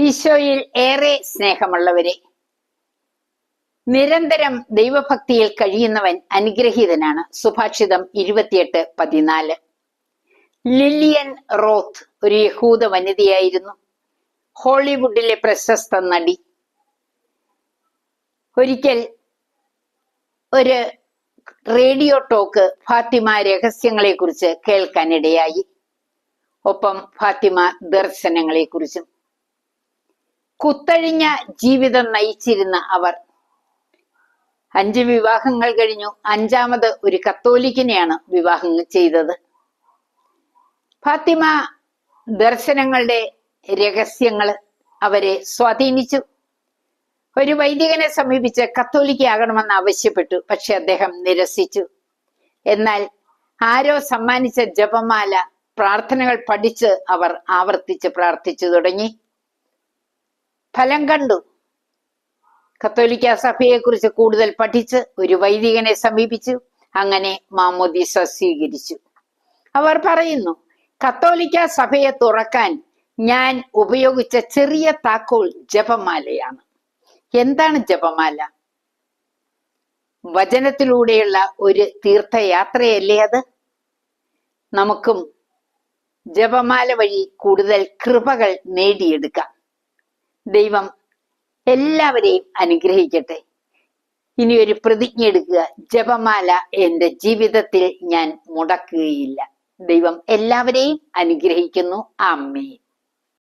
ഈശോയിൽ ഏറെ സ്നേഹമുള്ളവരെ നിരന്തരം ദൈവഭക്തിയിൽ കഴിയുന്നവൻ അനുഗ്രഹീതനാണ്. സുഭാഷിതം ഇരുപത്തിയെട്ട് പതിനാല്. ലില്ലിയൻ റോത്ത് ഒരു യഹൂദ വനിതയായിരുന്നു. ഹോളിവുഡിലെ പ്രശസ്ത നടി. ഒരിക്കൽ ഒരു റേഡിയോ ടോക്ക് ഫാത്തിമ രഹസ്യങ്ങളെ കുറിച്ച് കേൾക്കാനിടയായി. ഒപ്പം ഫാത്തിമ ദർശനങ്ങളെ കുറിച്ചും കുത്തഴിഞ്ഞ ജീവിതം നയിച്ചിരുന്ന അവർ. അഞ്ച് വിവാഹങ്ങൾ കഴിഞ്ഞു. അഞ്ചാമത് ഒരു കത്തോലിക്കിനെയാണ് വിവാഹം ചെയ്തത്. ഫാത്തിമ ദർശനങ്ങളുടെ രഹസ്യങ്ങൾ അവരെ സ്വാധീനിച്ചു. ഒരു വൈദികനെ സമീപിച്ച് കത്തോലിക്കയാകണമെന്ന് ആവശ്യപ്പെട്ടു. പക്ഷെ അദ്ദേഹം നിരസിച്ചു. എന്നാൽ ആരോ സമ്മാനിച്ച ജപമാല പ്രാർത്ഥനകൾ പഠിച്ച് അവർ ആവർത്തിച്ച് പ്രാർത്ഥിച്ചു തുടങ്ങി. ഫലം കണ്ടു. കത്തോലിക്ക സഭയെക്കുറിച്ച് കൂടുതൽ പഠിച്ച് ഒരു വൈദികനെ സമീപിച്ചു. അങ്ങനെ മാമോദീസ സ്വീകരിച്ചു. അവർ പറയുന്നു കത്തോലിക്ക സഭയെ തുറക്കാൻ ഞാൻ ഉപയോഗിച്ച ചെറിയ താക്കോൽ ജപമാലയാണ്. എന്താണ് ജപമാല? വചനത്തിലൂടെയുള്ള ഒരു തീർത്ഥയാത്രയല്ലേ അത്? നമുക്കും ജപമാല വഴി കൂടുതൽ കൃപകൾ നേടിയെടുക്കാം. ദൈവം എല്ലാവരെയും അനുഗ്രഹിക്കട്ടെ. ഇനി ഒരു പ്രതിജ്ഞ എടുക്കുക. ജപമാല എന്റെ ജീവിതത്തിൽ ഞാൻ മുടക്കുകയില്ല. ദൈവം എല്ലാവരെയും അനുഗ്രഹിക്കുന്നു. ആമേൻ.